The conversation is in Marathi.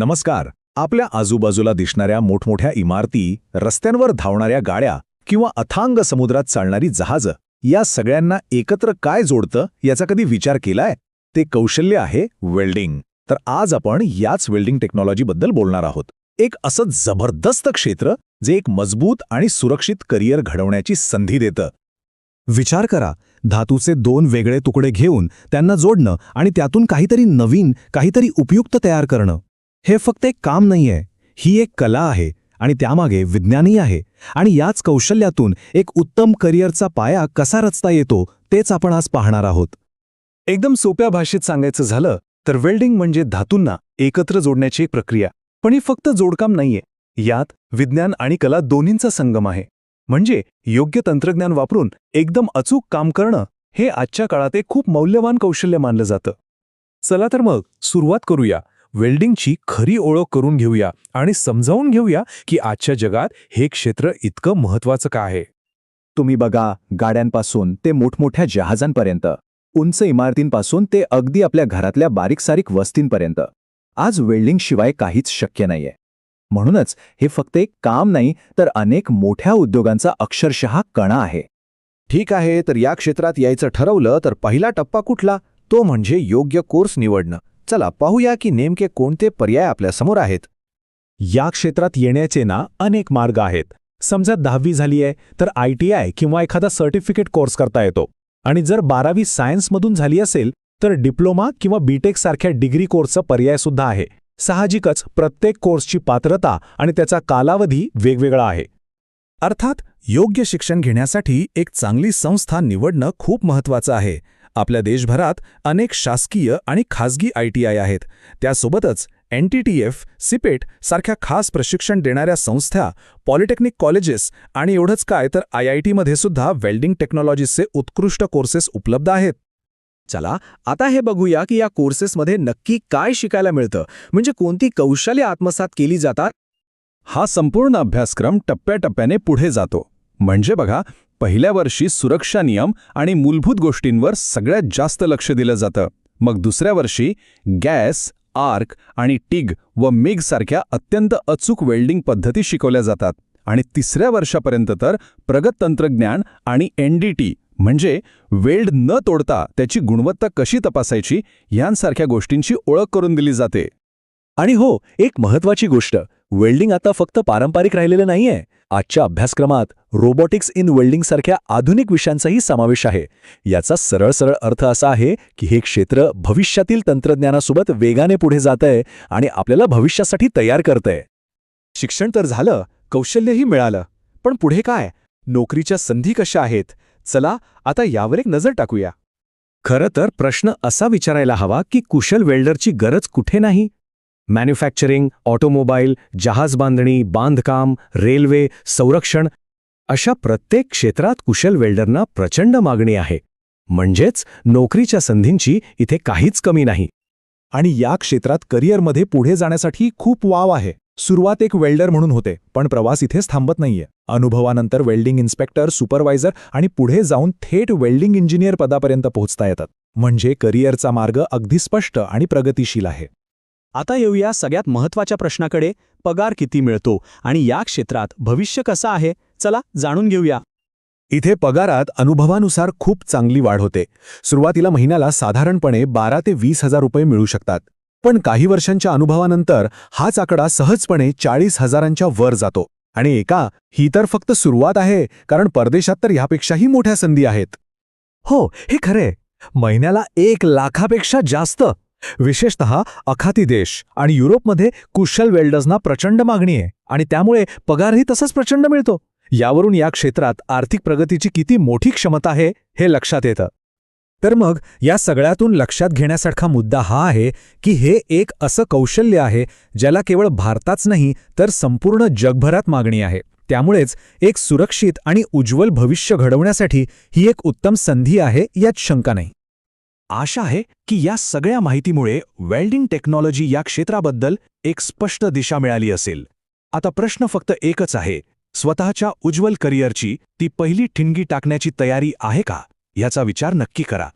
नमस्कार. आपल्या आजूबाजूला दिसणाऱ्या मोठमोठ्या इमारती रस्त्यांवर धावणाऱ्या गाड्या किंवा अथांग समुद्रात चालणारी जहाजं या सगळ्यांना एकत्र काय जोडतं याचा कधी विचार केलाय? ते कौशल्य आहे वेल्डिंग. तर आज आपण याच वेल्डिंग टेक्नॉलॉजीबद्दल बोलणार आहोत. एक असं जबरदस्त क्षेत्र जे एक मजबूत आणि सुरक्षित करिअर घडवण्याची संधी देतं. विचार करा धातूचे दोन वेगळे तुकडे घेऊन त्यांना जोडणं आणि त्यातून काहीतरी नवीन काहीतरी उपयुक्त तयार करणं. हे फक्त एक काम नाहीये. ही एक कला आहे आणि त्यामागे विज्ञानही आहे. आणि याच कौशल्यातून एक उत्तम करिअरचा पाया कसा रचता येतो तेच आपण आज पाहणार आहोत. एकदम सोप्या भाषेत सांगायचं झालं तर वेल्डिंग म्हणजे धातूंना एकत्र जोडण्याची एक प्रक्रिया. पण ही फक्त जोडकाम नाहीये. यात विज्ञान आणि कला दोन्हींचा संगम आहे. म्हणजे योग्य तंत्रज्ञान वापरून एकदम अचूक काम करणं हे आजच्या काळात एक खूप मौल्यवान कौशल्य मानलं जातं. चला तर मग सुरुवात करूया. वेल्डिंगची खरी ओळख करून घेऊया आणि समजावून घेऊया की आजच्या जगात हे क्षेत्र इतकं महत्वाचं का आहे. तुम्ही बघा गाड्यांपासून ते मोठमोठ्या जहाजांपर्यंत उंच इमारतींपासून ते अगदी आपल्या घरातल्या बारीक सारीक वस्तींपर्यंत. आज वेल्डिंगशिवाय काहीच शक्य नाहीये. म्हणूनच हे फक्त एक काम नाही तर अनेक मोठ्या उद्योगांचा अक्षरशः कणा आहे. ठीक आहे तर या क्षेत्रात यायचं ठरवलं तर पहिला टप्पा कुठला? तो म्हणजे योग्य कोर्स निवडणं. चला पाहूया की नेमके कोणते पर्याय आपल्यासमोर आहेत. या क्षेत्रात येण्याचे ना अनेक मार्ग आहेत. समजा दहावी झाली आहे तर आय टी आय किंवा एखादा सर्टिफिकेट कोर्स करता येतो. आणि जर बारावी सायन्समधून झाली असेल तर डिप्लोमा किंवा बीटेक सारख्या डिग्री कोर्सचा पर्यायसुद्धा आहे. साहजिकच प्रत्येक कोर्सची पात्रता आणि त्याचा कालावधी वेगवेगळा आहे. अर्थात योग्य शिक्षण घेण्यासाठी एक चांगली संस्था निवडणं खूप महत्वाचं आहे. आपल्या देशभरात अनेक शासकीय आणि खासगी आय टी आय आहेत. त्यासोबतच N T T F CIPET सारख्या खास प्रशिक्षण देणाऱ्या संस्था पॉलिटेक्निक कॉलेजेस आणि एवढंच काय तर आय आय टीमध्ये सुद्धा वेल्डिंग टेक्नॉलॉजीजचे उत्कृष्ट कोर्सेस उपलब्ध आहेत. चला आता हे बघूया की या कोर्सेसमध्ये नक्की काय शिकायला मिळतं. म्हणजे कोणती कौशल्य आत्मसात केली जातात? हा संपूर्ण अभ्यासक्रम टप्प्याटप्प्याने पुढे जातो. म्हणजे बघा पहिल्या वर्षी सुरक्षा नियम आणि मूलभूत गोष्टींवर सगळ्यात जास्त लक्ष दिलं जातं. मग दुसऱ्या वर्षी गॅस आर्क आणि टिग व मिग सारख्या अत्यंत अचूक वेल्डिंग पद्धती शिकवल्या जातात. आणि तिसऱ्या वर्षापर्यंत तर प्रगत तंत्रज्ञान आणि एनडीटी म्हणजे वेल्ड न तोडता त्याची गुणवत्ता कशी तपासायची यांसारख्या गोष्टींची ओळख करून दिली जाते. आणि हो एक महत्वाची गोष्ट वेल्डिंग आता फक्त पारंपरिक राहिलेलं नाहीये. आजच्या अभ्यासक्रमात रोबोटिक्स इन वेल्डिंग सारख्या आधुनिक विषयांचाही समावेश आहे. याचा सरळ सरळ अर्थ असा आहे की हे क्षेत्र भविष्यातील तंत्रज्ञानासोबत वेगाने पुढे जातंय आणि आपल्याला भविष्यासाठी तयार करतंय. शिक्षण तर झालं कौशल्यही मिळालं. पण पुढे काय? नोकरीच्या संधी कशा आहेत? चला आता यावर एक नजर टाकूया. खरं तर प्रश्न असा विचारायला हवा की कुशल वेल्डरची गरज कुठे नाही? मॅन्युफॅक्चरिंग ऑटोमोबाईल जहाज बांधणी बांधकाम रेल्वे संरक्षण अशा प्रत्येक क्षेत्रात कुशल वेल्डरना प्रचंड मागणी आहे. म्हणजेच नोकरीच्या संधींची इथे काहीच कमी नाही. आणि या क्षेत्रात करिअरमध्ये पुढे जाण्यासाठी खूप वाव आहे. सुरुवात एक वेल्डर म्हणून होते पण प्रवास इथेच थांबत नाहीये. अनुभवानंतर वेल्डिंग इन्स्पेक्टर सुपरवायझर आणि पुढे जाऊन थेट वेल्डिंग इंजिनियर पदापर्यंत पोहोचता येतात. म्हणजे करिअरचा मार्ग अगदी स्पष्ट आणि प्रगतिशील आहे. आता येऊया सगळ्यात महत्त्वाच्या प्रश्नाकडे. पगार किती मिळतो आणि या क्षेत्रात भविष्य कसं आहे? चला जाणून घेऊया. इथे पगारात अनुभवानुसार खूप चांगली वाढ होते. सुरुवातीला महिन्याला साधारणपणे बारा ते वीस हजार रुपये मिळू शकतात. पण काही वर्षांच्या अनुभवानंतर हाच आकडा सहजपणे चाळीस हजारांच्या वर जातो. आणि एका ही तर फक्त सुरुवात आहे कारण परदेशात तर ह्यापेक्षाही मोठ्या संधी आहेत. हो हे खरे महिन्याला एक लाखापेक्षा जास्त. विशेषत अखाती देश आणि युरोपमध्ये कुशल वेल्डर्सना प्रचंड मागणी आहे आणि त्यामुळे पगारही तसाच प्रचंड मिळतो. यावरून या क्षेत्रात आर्थिक प्रगतीची किती मोठी क्षमता आहे हे लक्षात येतं. तर मग या सगळ्यातून लक्षात घेण्यासारखा मुद्दा हा आहे की हे एक असं कौशल्य आहे ज्याला केवळ भारताच नाही तर संपूर्ण जगभरात मागणी आहे. त्यामुळेच एक सुरक्षित आणि उज्ज्वल भविष्य घडवण्यासाठी ही एक उत्तम संधी आहे यात शंका नाही. आशा आहे की या सगळ्या माहितीमुळे वेल्डिंग टेक्नॉलॉजी या क्षेत्राबद्दल एक स्पष्ट दिशा मिळाली असेल. आता प्रश्न फक्त एकच आहे स्वतःच्या उज्ज्वल करिअरची ती पहिली ठिणगी टाकण्याची तयारी आहे का? याचा विचार नक्की करा.